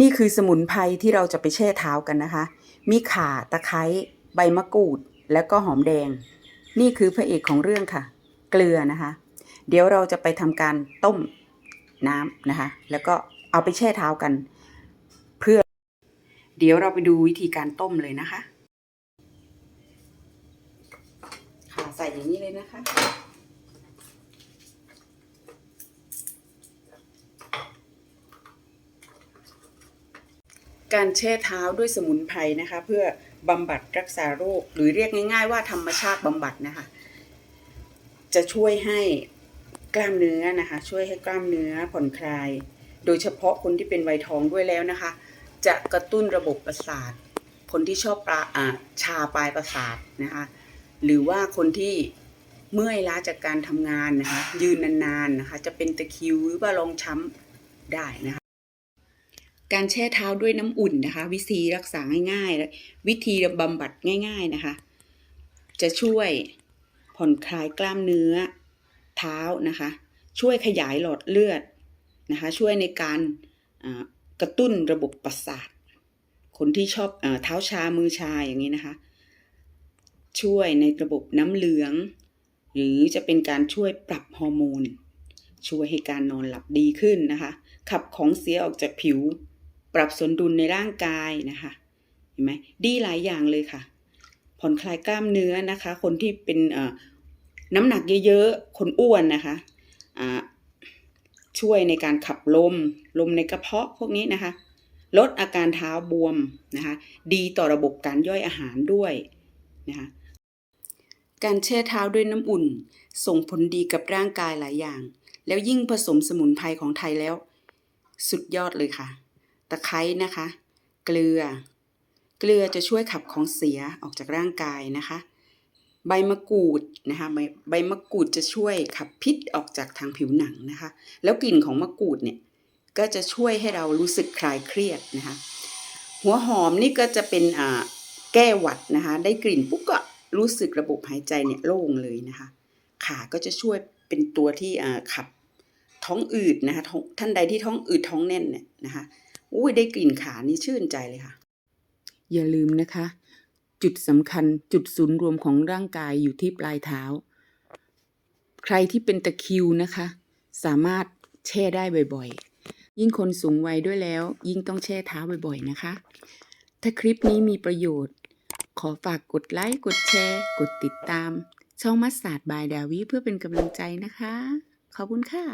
นี่คือสมุนไพรที่เราจะไปแช่เท้ากันนะคะ มีข่าตะไคร้ใบมะกรูด แล้วก็หอมแดง นี่คือพระเอกของเรื่องค่ะ เกลือนะคะ เดี๋ยวเราจะไปทำการต้มน้ำนะคะ แล้วก็เอาไปแช่เท้ากัน เพื่อ เดี๋ยวเราไปดูวิธีการต้มเลยนะคะ ค่ะใส่อย่างนี้เลยนะคะ การแช่เท้าด้วยสมุนไพรนะคะ เพื่อบำบัดรักษาโรค หรือเรียกง่าย ๆ ว่าธรรมชาติบำบัดนะคะ จะช่วยให้กล้ามเนื้อนะคะ ช่วยให้กล้ามเนื้อผ่อนคลาย โดยเฉพาะคนที่เป็นวัยทองด้วยแล้วนะคะ จะกระตุ้นระบบประสาท คนที่ชอบปลาชาปลายประสาทนะคะ หรือว่าคนที่เมื่อยล้าจากการทำงานนะคะ ยืนนานๆนะคะ จะเป็นตะคิวหรือว่ารองช้ำได้นะคะ การแช่เท้าด้วยน้ำอุ่นนะคะ วิธีรักษาง่ายๆ วิธีบำบัดง่าย ๆนะคะ จะช่วยผ่อนคลายกล้ามเนื้อเท้านะคะ ช่วยขยายหลอดเลือดนะคะ ช่วยในการกระตุ้นระบบประสาท คนที่ชอบเออเท้าชามือชาอย่างนี้นะคะ ช่วยในระบบน้ำเหลือง หรือจะเป็นการช่วยปรับฮอร์โมนช่วยให้การนอนหลับดีขึ้นนะคะ ขับของเสียออกจากผิว ปรับสมดุลในร่างกายนะคะเห็นไหมดีหลายอย่างเลยค่ะ ผ่อนคลายกล้ามเนื้อนะคะ คนที่เป็นน้ำหนักเยอะๆ คนอ้วนนะคะช่วยในการขับลม ลมในกระเพาะพวกนี้นะคะ ลดอาการเท้าบวมนะคะ ดีต่อระบบการย่อยอาหารด้วยนะคะการแช่เท้าด้วยน้ำอุ่น ส่งผลดีกับร่างกายหลายอย่าง แล้วยิ่งผสมสมุนไพรของไทยแล้ว สุดยอดเลยค่ะ ตะไคร้นะคะ เกลือ เกลือจะช่วยขับของเสียออกจากร่างกายนะคะ ใบมะกรูดนะคะใบใบมะกรูดจะช่วยขับพิษออกจากทางผิวหนังนะคะ แล้วกลิ่นของมะกรูดเนี่ยก็จะช่วยให้เรารู้สึกคลายเครียดนะคะ หัวหอมนี่ก็จะเป็นอ่าแก้หวัดนะคะ ได้กลิ่นปุ๊บก็รู้สึกระบบหายใจเนี่ยโล่งเลยนะคะ ขาก็จะช่วยเป็นตัวที่อ่าขับท้องอืดนะคะท้องท่านใดที่ท้องอืดท้องแน่นเนี่ยนะคะ อุ้ยได้กลิ่นขานี่ชื่นใจเลยค่ะ อย่าลืมนะคะ จุดสำคัญจุดศูนย์รวมของร่างกายอยู่ที่ปลายเท้า ใครที่เป็นตะคิวนะคะ สามารถแช่ได้บ่อยๆ ยิ่งคนสูงวัยด้วยแล้ว ยิ่งต้องแช่เท้าบ่อยๆนะคะ ถ้าคลิปนี้มีประโยชน์ ขอฝากกดไลค์กดแชร์ กดติดตาม ช่องมัสตาดบายดาวิเพื่อเป็นกำลังใจนะคะ ขอบคุณค่ะ